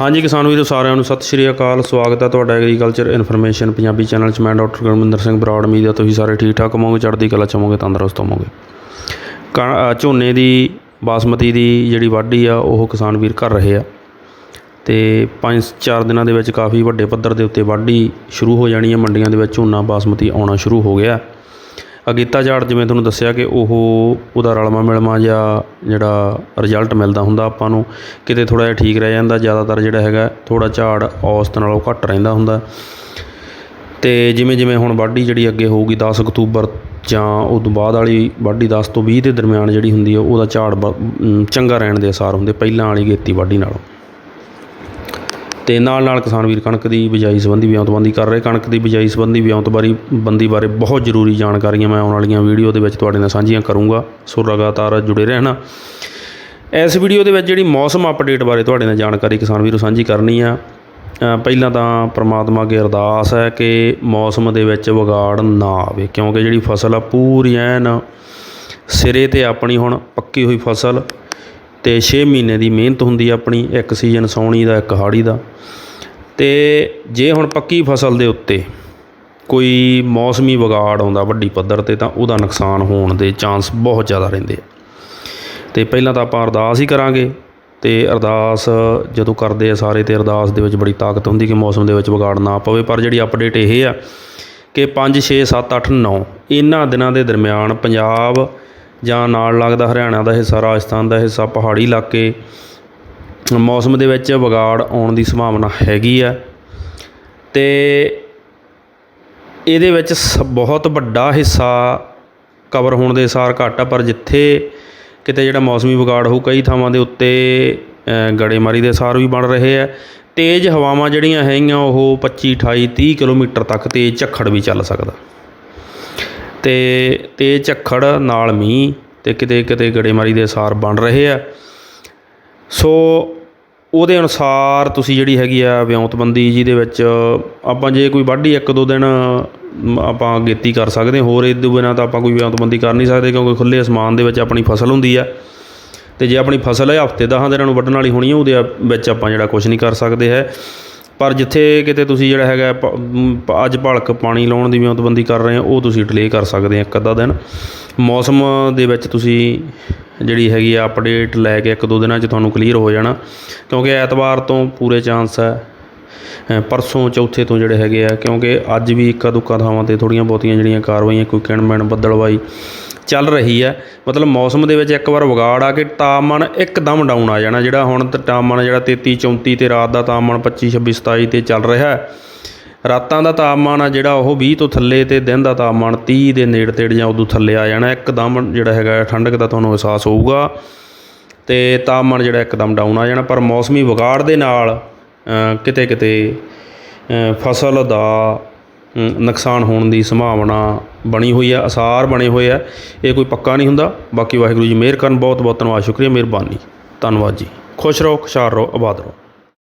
ਹਾਂਜੀ ਕਿਸਾਨ ਵੀਰੋ, ਸਾਰਿਆਂ ਨੂੰ ਸਤਿ ਸ਼੍ਰੀ ਅਕਾਲ। ਸਵਾਗਤ ਹੈ ਤੁਹਾਡਾ ਐਗਰੀਕਲਚਰ ਇਨਫੋਰਮੇਸ਼ਨ ਪੰਜਾਬੀ ਚੈਨਲ 'ਚ। ਮੈਂ ਡਾਕਟਰ ਗੁਰਮਿੰਦਰ ਸਿੰਘ ਬਰਾੜ ਉਮੀਦ ਹੈ ਤੁਸੀਂ ਸਾਰੇ ਠੀਕ ਠਾਕ ਹੋਵੋਗੇ? ਚੜ੍ਹਦੀ ਕਲਾ 'ਚ ਹੋਵੋਗੇ, ਤੰਦਰੁਸਤ ਹੋਵੋਗੇ। ਕਣ- ਝੋਨੇ ਦੀ, ਬਾਸਮਤੀ ਦੀ ਜਿਹੜੀ ਵਾਢੀ ਆ, ਉਹ ਕਿਸਾਨ ਵੀਰ ਕਰ ਰਹੇ ਆ। ਤੇ 5-4 ਦਿਨਾਂ ਦੇ ਵਿੱਚ ਕਾਫੀ ਵੱਡੇ ਪੱਧਰ ਦੇ ਉੱਤੇ ਵਾਢੀ ਸ਼ੁਰੂ ਹੋ ਜਾਣੀ ਹੈ ਮੰਡੀਆਂ ਦੇ ਵਿੱਚ ਝੋਨਾ, ਬਾਸਮਤੀ ਆਉਣਾ ਸ਼ੁਰੂ ਹੋ ਗਿਆ। ਅਗੀਤਾ ਝਾੜ ਜਿਵੇਂ ਤੁਹਾਨੂੰ ਦੱਸਿਆ ਕਿ ਉਹ ਉਹਦਾ ਰਲਵਾਂ ਮਿਲਵਾਂ ਜਾਂ ਜਿਹੜਾ ਰਿਜ਼ਲਟ ਮਿਲਦਾ ਹੁੰਦਾ ਆਪਾਂ ਨੂੰ, ਕਿਤੇ ਥੋੜ੍ਹਾ ਜਿਹਾ ਠੀਕ ਰਹਿ ਜਾਂਦਾ, ਜ਼ਿਆਦਾਤਰ ਜਿਹੜਾ ਹੈਗਾ ਥੋੜ੍ਹਾ ਝਾੜ ਔਸਤ ਨਾਲੋਂ ਘੱਟ ਰਹਿੰਦਾ ਹੁੰਦਾ। ਤੇ ਜਿਵੇਂ ਜਿਵੇਂ ਹੁਣ ਵਾਢੀ ਜਿਹੜੀ ਅੱਗੇ ਹੋਊਗੀ 10 ਅਕਤੂਬਰ ਜਾਂ ਉਸ ਤੋਂ ਬਾਅਦ ਵਾਲੀ ਵਾਢੀ 10 ਤੋਂ 20 ਦੇ ਦਰਮਿਆਨ ਜਿਹੜੀ ਹੁੰਦੀ ਹੈ ਉਹਦਾ ਝਾੜ ਬ- ਚੰਗਾ ਰਹਿਣ ਦੇ ਅਸਾਰ ਹੁੰਦੇ, ਪਹਿਲਾਂ ਵਾਲੀ ਗੇਤੀ ਵਾਢੀ ਨਾਲੋਂ। ਤੇ ਨਾਲ ਨਾਲ ਕਿਸਾਨ ਵੀਰ ਕਣਕ ਦੀ ਬਿਜਾਈ ਸੰਬੰਧੀ ਵਿਉਂਤਬੰਦੀ ਕਰ ਰਹੇ। ਕਣਕ ਦੀ ਬਿਜਾਈ ਸੰਬੰਧੀ ਵਿਉਂਤਬਾਰੀ ਬੰਦੀ ਬਾਰੇ ਬਹੁਤ ਜ਼ਰੂਰੀ ਜਾਣਕਾਰੀਆਂ ਮੈਂ ਆਉਣ ਵਾਲੀਆਂ ਵੀਡੀਓ ਦੇ ਵਿੱਚ ਤੁਹਾਡੇ ਨਾਲ ਸਾਂਝੀਆਂ ਕਰੂੰਗਾ। ਸੋ ਲਗਾਤਾਰ ਜੁੜੇ ਰਹਿਣਾ। ਇਸ ਵੀਡੀਓ ਦੇ ਵਿੱਚ ਜਿਹੜੀ ਮੌਸਮ ਅਪਡੇਟ ਬਾਰੇ ਤੁਹਾਡੇ ਨਾਲ ਜਾਣਕਾਰੀ ਕਿਸਾਨ ਵੀਰੋ ਸਾਂਝੀ ਕਰਨੀ ਆ। ਪਹਿਲਾਂ ਤਾਂ ਪ੍ਰਮਾਤਮਾ ਅੱਗੇ ਅਰਦਾਸ ਹੈ ਕਿ ਮੌਸਮ ਦੇ ਵਿੱਚ ਵਿਗਾੜ ਨਾ ਆਵੇ, ਕਿਉਂਕਿ ਜਿਹੜੀ ਫਸਲ ਆ ਪੂਰੀ ਐਨ ਸਿਰੇ ਤੇ ਆਪਣੀ ਹੁਣ ਪੱਕੀ ਹੋਈ ਫਸਲ ਅਤੇ ਛੇ ਮਹੀਨੇ ਦੀ ਮਿਹਨਤ ਹੁੰਦੀ ਆਪਣੀ, ਇੱਕ ਸੀਜ਼ਨ ਸਾਉਣੀ ਦਾ, ਇੱਕ ਹਾੜੀ ਦਾ। ਅਤੇ ਜੇ ਹੁਣ ਪੱਕੀ ਫਸਲ ਦੇ ਉੱਤੇ ਕੋਈ ਮੌਸਮੀ ਵਿਗਾੜ ਆਉਂਦਾ ਵੱਡੀ ਪੱਧਰ ਤੇ, ਤਾਂ ਉਹਦਾ ਨੁਕਸਾਨ ਹੋਣ ਦੇ ਚਾਂਸ ਬਹੁਤ ਜ਼ਿਆਦਾ ਰਹਿੰਦੇ ਆ। ਤੇ ਪਹਿਲਾਂ ਤਾਂ ਆਪਾਂ ਅਰਦਾਸ ਹੀ ਕਰਾਂਗੇ ਅਤੇ ਅਰਦਾਸ ਜਦੋਂ ਕਰਦੇ ਆ ਸਾਰੇ ਅਤੇ ਅਰਦਾਸ ਦੇ ਵਿੱਚ ਬੜੀ ਤਾਕਤ ਹੁੰਦੀ ਕਿ ਮੌਸਮ ਦੇ ਵਿੱਚ ਵਿਗਾੜ ਨਾ ਪਵੇ। ਪਰ ਜਿਹੜੀ ਅਪਡੇਟ ਇਹ ਆ ਕਿ 5 6 7 8 9 ਇਹਨਾਂ ਦਿਨਾਂ ਦੇ ਦਰਮਿਆਨ ਪੰਜਾਬ ਜਾਂ ਨਾਲ ਲੱਗਦਾ ਹਰਿਆਣਾ ਦਾ ਹਿੱਸਾ, ਰਾਜਸਥਾਨ ਦਾ ਹਿੱਸਾ, ਪਹਾੜੀ ਇਲਾਕੇ, ਮੌਸਮ ਦੇ ਵਿੱਚ ਵਿਗਾੜ ਆਉਣ ਦੀ ਸੰਭਾਵਨਾ ਹੈਗੀ ਆ। ਅਤੇ ਇਹਦੇ ਵਿੱਚ ਸ- ਬਹੁਤ ਵੱਡਾ ਹਿੱਸਾ ਕਵਰ ਹੋਣ ਦੇ ਸਾਰ ਘੱਟ ਆ, ਪਰ ਜਿੱਥੇ ਕਿਤੇ ਜਿਹੜਾ ਮੌਸਮੀ ਵਿਗਾੜ ਹੋਊ, ਕਈ ਥਾਵਾਂ ਦੇ ਉੱਤੇ ਗੜੇਮਾਰੀ ਦੇ ਸਾਰ ਵੀ ਬਣ ਰਹੇ ਆ। ਤੇਜ਼ ਹਵਾਵਾਂ ਜਿਹੜੀਆਂ ਹੈਗੀਆਂ, ਉਹ 25 28 30 ਕਿਲੋਮੀਟਰ ਤੱਕ ਤੇਜ਼ ਝੱਖੜ ਵੀ ਚੱਲ ਸਕਦਾ। ਅਤੇ ਤੇਜ਼ ਝੱਖੜ ਨਾਲ ਮੀਂਹ ਅਤੇ ਕਿਤੇ ਕਿਤੇ ਗੜੇਮਾਰੀ ਦੇ ਸਾਰ ਬਣ ਰਹੇ ਆ ਸੋ ਉਹਦੇ ਅਨੁਸਾਰ ਤੁਸੀਂ ਜਿਹੜੀ ਹੈਗੀ ਆ ਵਿਉਂਤਬੰਦੀ ਜਿਹਦੇ ਵਿੱਚ ਆਪਾਂ ਜੇ ਕੋਈ ਵਾਢੀ ਇੱਕ ਦੋ ਦਿਨ ਆਪਾਂ ਗੇਤੀ ਕਰ ਸਕਦੇ ਹਾਂ। ਹੋਰ ਇਹ ਤੋਂ ਬਿਨਾਂ ਤਾਂ ਆਪਾਂ ਕੋਈ ਵਿਉਂਤਬੰਦੀ ਕਰ ਨਹੀਂ ਸਕਦੇ ਕਿਉਂਕਿ ਖੁੱਲੇ ਅਸਮਾਨ ਦੇ ਵਿੱਚ ਆਪਣੀ ਫਸਲ ਹੁੰਦੀ ਆ ਤੇ ਜੇ ਆਪਣੀ ਫਸਲ ਹੈ, ਹਫ਼ਤੇ ਦਸਾਂ ਦਿਨਾਂ ਨੂੰ ਵੱਢਣ ਵਾਲੀ ਹੋਣੀ ਆ, ਉਹਦੇ ਵਿੱਚ ਆਪਾਂ ਜਿਹੜਾ ਕੁਝ ਨਹੀਂ ਕਰ ਸਕਦੇ ਹੈ ਪਰ ਜਿੱਥੇ ਕਿਤੇ ਤੁਸੀਂ ਜਿਹੜਾ ਹੈਗਾ ਪ- ਅੱਜ ਭਲਕ ਪਾਣੀ ਲਾਉਣ ਦੀ ਵਿਉਂਤਬੰਦੀ ਕਰ ਰਹੇ ਹੋ, ਉਹ ਤੁਸੀਂ ਡਿਲੇਅ ਕਰ ਸਕਦੇ ਆ ਇੱਕ ਅੱਧਾ ਦਿਨ। ਮੌਸਮ ਦੇ ਵਿੱਚ ਤੁਸੀਂ ਜਿਹੜੀ ਹੈਗੀ ਆ ਅਪਡੇਟ ਲੈ ਕੇ ਇੱਕ ਦੋ ਦਿਨਾਂ 'ਚ ਤੁਹਾਨੂੰ ਕਲੀਅਰ ਹੋ ਜਾਣਾ। ਕਿਉਂਕਿ ਐਤਵਾਰ ਤੋਂ ਪੂਰੇ ਚਾਂਸ ਹੈ ਪਰਸੋਂ ਚੌਥੇ ਤੋਂ ਜਿਹੜੇ ਹੈਗੇ ਆ, ਕਿਉਂਕਿ ਅੱਜ ਵੀ ਇੱਕਾ ਦੁੱਕਾ ਥਾਵਾਂ ਤੇ ਥੋੜ੍ਹੀਆਂ ਬਹੁਤੀਆਂ ਜਿਹੜੀਆਂ ਕਾਰਵਾਈਆਂ, ਕੋਈ ਕਿਣ ਮਿਣ ਬੱਦਲਵਾਈ ਚੱਲ ਰਹੀ ਹੈ ਮਤਲਬ ਮੌਸਮ ਦੇ ਵਿੱਚ ਇੱਕ ਵਾਰ ਵਿਗਾੜ ਆ ਕੇ ਤਾਪਮਾਨ ਇੱਕਦਮ ਡਾਊਨ ਆ ਜਾਣਾ, ਜਿਹੜਾ ਹੁਣ ਤਾਪਮਾਨ ਜਿਹੜਾ 33 34 ਤੇ ਰਾਤ ਦਾ ਤਾਪਮਾਨ 25 26 27 ਤੇ ਚੱਲ ਰਿਹਾ ਹੈ। ਰਾਤਾਂ ਦਾ ਤਾਪਮਾਨ ਆ ਜਿਹੜਾ ਉਹ 20 ਤੋਂ ਥੱਲੇ ਤੇ ਦਿਨ ਦਾ ਤਾਪਮਾਨ 30 ਦੇ ਨੇੜੇ ਤੇੜੇ ਜਾਂ ਉਦੋਂ ਥੱਲੇ ਆ ਜਾਣਾ, ਇੱਕਦਮ ਜਿਹੜਾ ਹੈਗਾ ਠੰਡਕ ਦਾ ਤੁਹਾਨੂੰ ਅਹਿਸਾਸ ਹੋਊਗਾ ਤੇ ਤਾਪਮਾਨ ਜਿਹੜਾ ਇੱਕਦਮ ਡਾਊਨ ਆ ਜਾਣਾ, ਪਰ ਮੌਸਮੀ ਵਿਗਾੜ ਦੇ ਨਾਲ ਕਿਤੇ ਕਿਤੇ ਫਸਲ ਦਾ ਨੁਕਸਾਨ ਹੋਣ ਦੀ ਸੰਭਾਵਨਾ ਬਣੀ ਹੋਈ ਆ ਅਸਾਰ ਬਣੇ ਹੋਏ ਆ ਇਹ ਕੋਈ ਪੱਕਾ ਨਹੀਂ ਹੁੰਦਾ। ਬਾਕੀ ਵਾਹਿਗੁਰੂ ਜੀ ਮਿਹਰ ਕਰਨ। ਬਹੁਤ ਬਹੁਤ ਧੰਨਵਾਦ। ਸ਼ੁਕਰੀਆ, ਮਿਹਰਬਾਨੀ। ਧੰਨਵਾਦ ਜੀ। ਖੁਸ਼ ਰਹੋ, ਖੁਸ਼ਹਾਲ ਰਹੋ, ਆਬਾਦ ਰਹੋ।